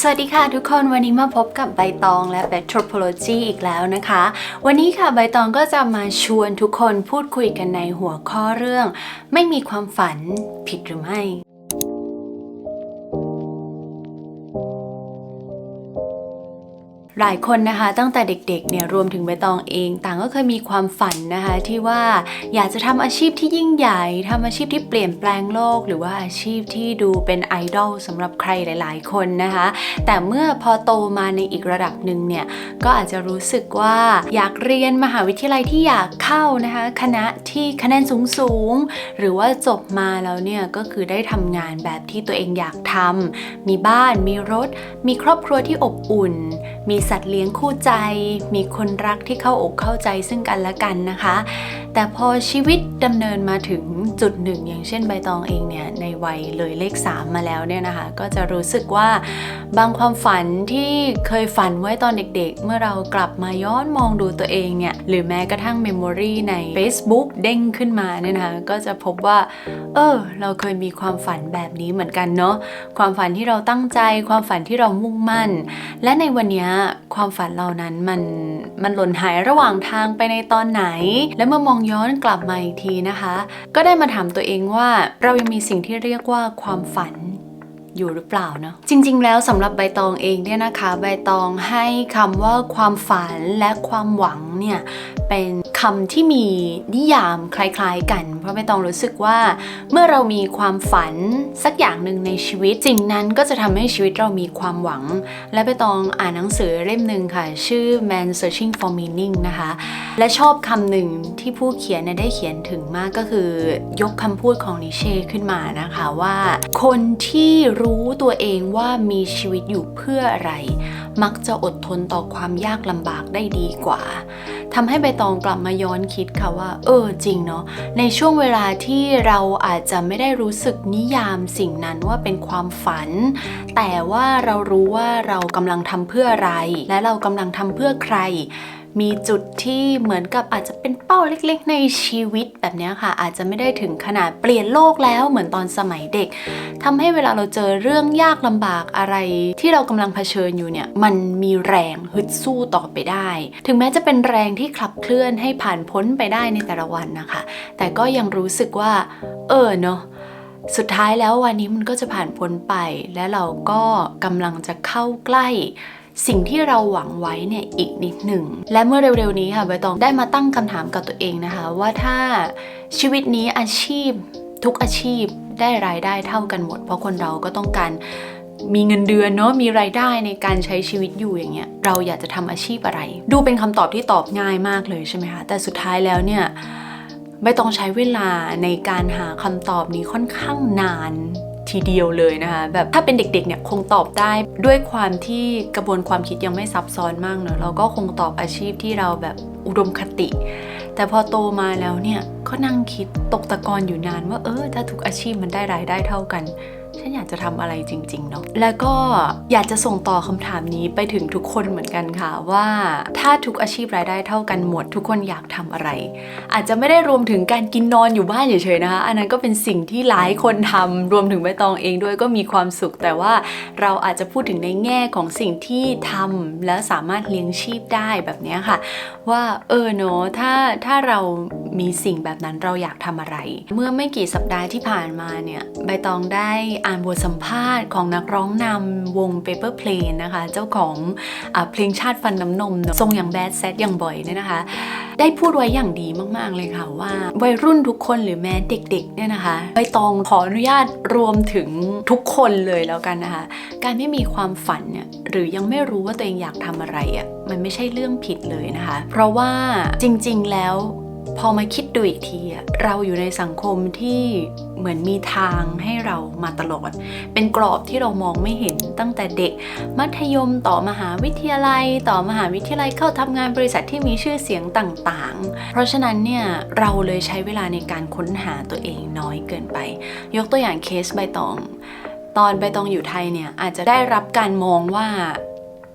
สวัสดีค่ะทุกคนวันนี้มาพบกับใบตองและ b e t r o p o l o g y อีกแล้วนะคะ วันนี้ค่ะใบตองก็จะมาชวนทุกคนพูดคุยกันในหัวข้อเรื่อง ไม่มีความฝันผิดหรือไม่ หลายคนนะคะตั้งแต่เด็กๆเนี่ยรวมถึงใบตองเอง ต่างก็เคยมีความฝันนะคะที่ว่าอยากจะทำอาชีพที่ยิ่งใหญ่ทำอาชีพที่เปลี่ยนแปลงโลก หรือว่าอาชีพที่ดูเป็นไอดอลสำหรับใครหลาย ๆ คนนะคะแต่เมื่อพอโตมาในอีกระดับหนึ่งเนี่ยก็อาจจะรู้สึกว่าอยากเรียนมหาวิทยาลัยที่อยากเข้านะคะคณะที่คะแนนสูงๆหรือว่าจบมาแล้วเนี่ยก็คือได้ทำงานแบบที่ตัวเองอยากทำมีบ้านมีรถ มีครอบครัวที่อบอุ่น มีสัตว์เลี้ยงคู่ใจ มีคนรักที่เข้าอกเข้าใจซึ่งกันและกันนะคะ แต่พอชีวิตดำเนินมาถึง จุดหนึ่ง อย่างเช่นใบตองเองเนี่ยในวัยเลยเลข 3 มาแล้วเนี่ยนะคะก็จะรู้สึกว่าบางความฝันที่เคยฝันไว้ตอนเด็กๆ เมื่อเรากลับมาย้อนมองดูตัวเองเนี่ยหรือแม้กระทั่งเมมโมรีใน Facebook เด้งขึ้นมาเนี่ยนะคะก็จะพบว่า เออ เราเคยมีความฝันแบบนี้เหมือนกันเนาะความฝันที่เราตั้งใจ ความฝันที่เรามุ่งมั่น และในวันนี้ความฝันเหล่านั้นมันมันหล่นหายระหว่างทางไปในตอนไหน และเมื่อมองย้อนกลับมาอีกทีนะคะ ก็ได้มาาถามตัวเองว่าเรายังมีสิ่งที่เรียกว่าความฝันอยู่หรือเปล่าเนาะจริง ๆ แล้วสำหรับใบตองเองเนี่ยนะคะ ใบตองให้คำว่าความฝันและความหวังเนี่ยเป็น คำที่มีนิยามคล้ายๆกัน เพราะใบตองรู้สึกว่า เมื่อเรามีความฝันสักอย่างหนึ่งในชีวิตสิ่งนั้นก็จะทำให้ชีวิตเรามีความหวัง และใบตองอ่านหนังสือเล่มหนึ่งค่ะ ชื่อ Man Searching for Meaning นะคะ และชอบคำหนึ่งที่ผู้เขียนได้เขียนถึงมากก็คือยกคำพูดของนิเช่ขึ้นมานะคะว่า คนที่รู้ตัวเองว่ามีชีวิตอยู่เพื่ออะไร มักจะอดทนต่อความยากลำบากได้ดีกว่า ทำให้ใบตองกลับมาย้อนคิดค่ะว่า เออจริงเนาะในช่วงเวลาที่เราอาจจะไม่ได้รู้สึกนิยามสิ่งนั้นว่าเป็นความฝัน แต่ว่าเรารู้ว่าเรากำลังทำเพื่ออะไร และเรากำลังทำเพื่อใคร มีจุดที่เหมือนกับอาจจะเป็นเป้าเล็กๆ ในชีวิตแบบนี้ค่ะ อาจจะไม่ได้ถึงขนาดเปลี่ยนโลกแล้วเหมือนตอนสมัยเด็กทำให้เวลาเราเจอเรื่องยากลำบากอะไร ที่เรากำลังเผชิญอยู่เนี่ยมันมีแรงฮึดสู้ต่อไปได้ ถึงแม้จะเป็นแรงที่ขับเคลื่อนให้ผ่านพ้นไปได้ในแต่ละวันนะคะ แต่ก็ยังรู้สึกว่า เออเนาะสุดท้ายแล้ววันนี้มันก็จะผ่านพ้นไป และเราก็กำลังจะเข้าใกล้ สิ่งที่เราหวังไว้เนี่ยอีกนิดหนึ่ง และเมื่อเร็วๆนี้ค่ะใบตองได้มาตั้งคำถามกับตัวเองนะคะ ว่าถ้าชีวิตนี้อาชีพ ทุกอาชีพได้รายได้เท่ากันหมด เพราะคนเราก็ต้องการมีเงินเดือนเนาะมีรายได้ในการใช้ชีวิตอยู่อย่างเงี้ยเราอยากจะทำอาชีพอะไร ดูเป็นคำตอบที่ตอบง่ายมากเลยใช่ไหมคะแต่สุดท้ายแล้วเนี่ยไม่ต้องใช้เวลาในการหาคำตอบนี้ค่อนข้างนาน ทีเดียวเลยนะคะแบบถ้าเป็นเด็กๆเนี่ยคงตอบได้ด้วยความที่กระบวนความคิดยังไม่ซับซ้อนมากเนอะเราก็คงตอบอาชีพที่เราแบบอุดมคติ แต่พอโตมาแล้วเนี่ยก็นั่งคิดตกตะกอนอยู่นานว่าเออถ้าทุกอาชีพมันได้รายได้เท่ากัน ฉันอยากจะทำอะไรจริงๆเนาะแล้วก็อยากจะส่งต่อคำถามนี้ไปถึงทุกคนเหมือนกันค่ะว่าถ้าทุกอาชีพรายได้เท่ากันหมด ทุกคนอยากทำอะไร อาจจะไม่ได้รวมถึงการกินนอนอยู่บ้านเฉยๆนะคะอันนั้นก็เป็นสิ่งที่หลายคนทำรวมถึงใบตองเองด้วยก็มีความสุข แต่ว่าเราอาจจะพูดถึงในแง่ของสิ่งที่ทำแล้วสามารถเลี้ยงชีพได้แบบนี้ค่ะ ว่าเออเนาะถ้าถ้าเรามีสิ่งแบบนั้นเราอยากทำอะไร เมื่อไม่กี่สัปดาห์ที่ผ่านมาเนี่ยใบตองได้อ่านบทสัมภาษณ์ของนักร้องนำวง Paper Plane นะคะ เจ้าของอเพลงชาติฟันน้ำนม ทรงอย่างแบดแซดอย่างบ่อยเนี่ยนะคะ ได้พูดไว้อย่างดีมาก ๆ เลยค่ะว่า วัยรุ่นทุกคนหรือแม้เด็ก ๆ เนี่ยนะคะใบตองขออนุญาตรวมถึงทุกคนเลยแล้วกันนะคะ การไม่มีความฝันเนี่ยหรือยังไม่รู้ว่าตัวเองอยากทำอะไรอะ่ะมันไม่ใช่เรื่องผิดเลยนะคะ เพราะว่าจริง ๆ แล้ว พอมาคิดดูอีกทีอะเราอยู่ในสังคมที่เหมือนมีทางให้เรามาตลอด เป็นกรอบที่เรามองไม่เห็นตั้งแต่เด็ก มัธยมต่อมหาวิทยาลัย ต่อมหาวิทยาลัยเข้าทำงานบริษัทที่มีชื่อเสียงต่างๆ เพราะฉะนั้นเนี่ยเราเลยใช้เวลาในการค้นหาตัวเองน้อยเกินไป ยกตัวอย่างเคสใบตอง ตอนใบตองอยู่ไทยเนี่ยอาจจะได้รับการมองว่า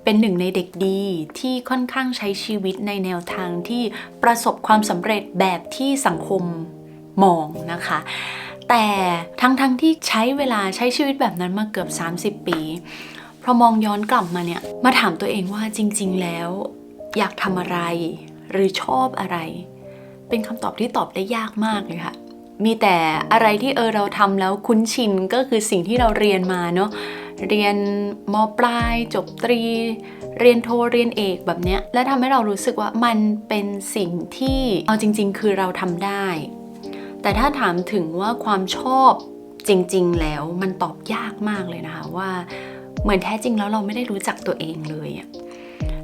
เป็นหนึ่งในเด็กดีที่ค่อนข้างใช้ชีวิตในแนวทางที่ประสบความสำเร็จแบบที่สังคมมองนะคะ แต่ทั้งๆทที่ใช้เวลาใช้ชีวิตแบบนั้นมาเกือบ 30 ปีพอมองย้อนกลับมาเนี่ยมาถามตัวเองว่าจริง ๆ แล้ว อยากทำอะไร หรือชอบอะไร เป็นคำตอบที่ตอบได้ยากมากเลยค่ะมีแต่อะไรที่เออเราทำแล้วคุ้นชินก็คือสิ่งที่เราเรียนมาเนาะ เรียนมปลาย จบตรี เรียนโทเรียนเอกแบบเนี้ยและทำให้เรารู้สึกว่ามันเป็นสิ่งที่เอาจริง ๆ คือเราทำได้ แต่ถ้าถามถึงว่าความชอบจริง ๆ แล้วมันตอบยากมากเลยนะคะว่า เหมือนแท้จริงแล้วเราไม่ได้รู้จักตัวเองเลยอะ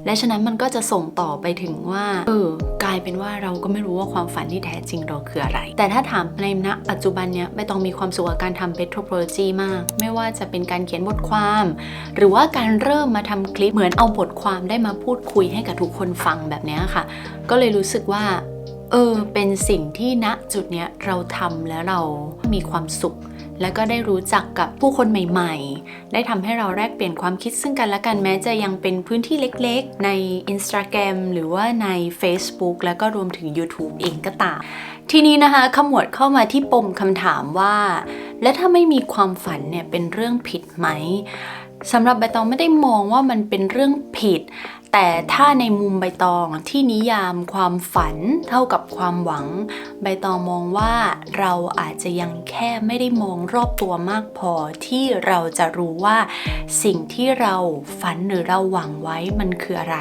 และฉะนั้นมันก็จะส่งต่อไปถึงว่า เออ กลายเป็นว่าเราก็ไม่รู้ว่าความฝันที่แท้จริงเราคืออะไร แต่ถ้าถามในณปัจจุบันเนี้ยใบตองมีความสุขกับการทำ Petroprology มาก ไม่ว่าจะเป็นการเขียนบทความ หรือว่าการเริ่มมาทำคลิปเหมือนเอาบทความได้มาพูดคุยให้กับทุกคนฟังแบบเนี้ยค่ะ ก็เลยรู้สึกว่าเออเป็นสิ่งที่ณจุดเนี้ยเราทำแล้วเรามีความสุข แล้วก็ได้รู้จักกับผู้คนใหม่ๆ ได้ทำให้เราแลกเปลี่ยนความคิดซึ่งกันและกันแม้จะยังเป็นพื้นที่เล็กๆ ใน Instagram หรือว่าใน Facebook แล้วก็รวมถึง YouTube เองก็ตาม ทีนี้นะคะขมวดเข้ามาที่ปมคำถามว่า และถ้าไม่มีความฝันเนี่ยเป็นเรื่องผิดไหมสำหรับใบตองไม่ได้มองว่ามันเป็นเรื่องผิด แต่ถ้าในมุมใบตองที่นิยามความฝันเท่ากับความหวัง ใบตองมองว่าเราอาจจะยังแค่ไม่ได้มองรอบตัวมากพอที่เราจะรู้ว่าสิ่งที่เราฝันหรือเราหวังไว้มันคืออะไร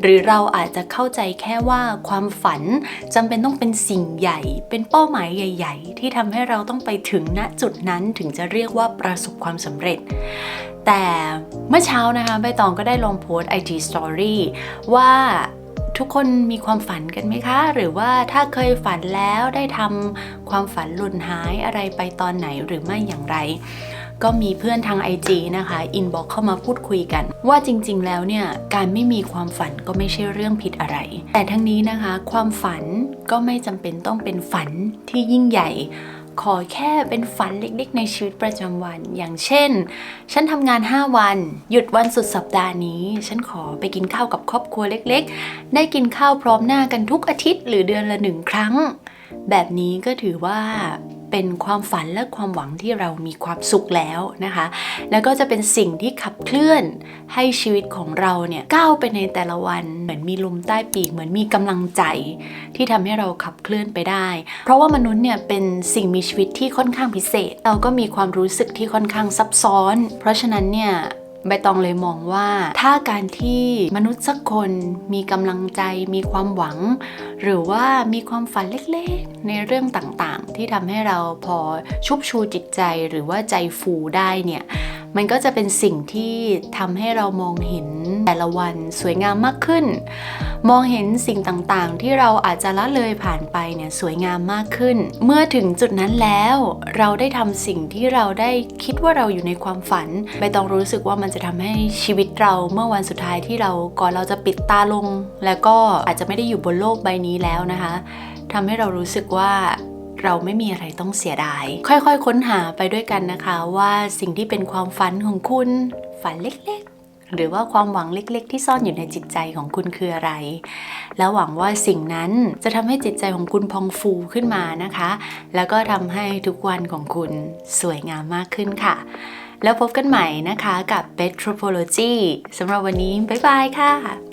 หรือเราอาจจะเข้าใจแค่ว่าความฝันจำเป็นต้องเป็นสิ่งใหญ่ เป็นเป้าหมายใหญ่ ๆ ที่ทำให้เราต้องไปถึงณจุดนั้นถึงจะเรียกว่าประสบความสำเร็จ แต่เมื่อเช้านะคะใบตองก็ได้ลงโพสต์ IG Story ว่าทุกคนมีความฝันกันไหมคะ หรือว่าถ้าเคยฝันแล้วได้ทำความฝันหล่นหายอะไรไปตอนไหนหรือไม่อย่างไร ก็มีเพื่อนทาง IG นะคะอินบ็อกเข้ามาพูดคุยกัน ว่าจริงๆ แล้วเนี่ยการไม่มีความฝันก็ไม่ใช่เรื่องผิดอะไร แต่ทั้งนี้นะคะ ความฝันก็ไม่จำเป็นต้องเป็นฝันที่ยิ่งใหญ่ ขอแค่เป็นฝันเล็กๆ ในชีวิตประจำวัน อย่างเช่น ฉันทำงาน 5 วัน หยุดวันสุดสัปดาห์นี้ ฉันขอไปกินข้าวกับครอบครัวเล็กๆ ได้กินข้าวพร้อมหน้ากันทุกอาทิตย์ หรือเดือนละหนึ่งครั้ง แบบนี้ก็ถือว่า เป็นความฝันและความหวังที่เรามีความสุขแล้วนะคะ แล้วก็จะเป็นสิ่งที่ขับเคลื่อนให้ชีวิตของเราเนี่ยก้าวไปในแต่ละวัน เหมือนมีลมใต้ปีกเหมือนมีกำลังใจ ที่ทำให้เราขับเคลื่อนไปได้ เพราะว่ามนุษย์เนี่ยเป็นสิ่งมีชีวิตที่ค่อนข้างพิเศษ เราก็มีความรู้สึกที่ค่อนข้างซับซ้อน เพราะฉะนั้นเนี่ย ใบตองเลยมองว่า ถ้าการที่มนุษย์สักคนมีกำลังใจมีความหวัง หรือว่ามีความฝันเล็กๆ ในเรื่องต่างๆ ที่ทำให้เราพอชุบชูจิตใจหรือว่าใจฟูได้เนี่ย มันก็จะเป็นสิ่งที่ทำให้เรามองเห็นแต่ละวันสวยงามมากขึ้น มองเห็นสิ่งต่างๆ ที่เราอาจจะละเลยผ่านไปเนี่ยสวยงามมากขึ้น เมื่อถึงจุดนั้นแล้ว เราได้ทำสิ่งที่เราได้คิดว่าเราอยู่ในความฝันใบตองรู้สึกว่ามันจะทำให้ชีวิตเราเมื่อวันสุดท้ายที่เราก่อนเราจะปิดตาลง แล้วก็อาจจะไม่ได้อยู่บนโลกใบนี้แล้วนะคะทำให้เรารู้สึกว่า เราไม่มีอะไรต้องเสียดาย ค่อยๆ ค้นหาไปด้วยกันนะคะว่าสิ่งที่เป็นความฝันของคุณ ฝันเล็กๆ หรือว่าความหวังเล็ก ๆ ที่ซ่อนอยู่ในจิตใจของคุณคืออะไร แล้วหวังว่าสิ่งนั้นจะทำให้จิตใจของคุณพองฟูขึ้นมานะคะ แล้วก็ทำให้ทุกวันของคุณสวยงามมากขึ้นค่ะ แล้วพบกันใหม่นะคะกับ Petropology สำหรับวันนี้ บ๊ายบายค่ะ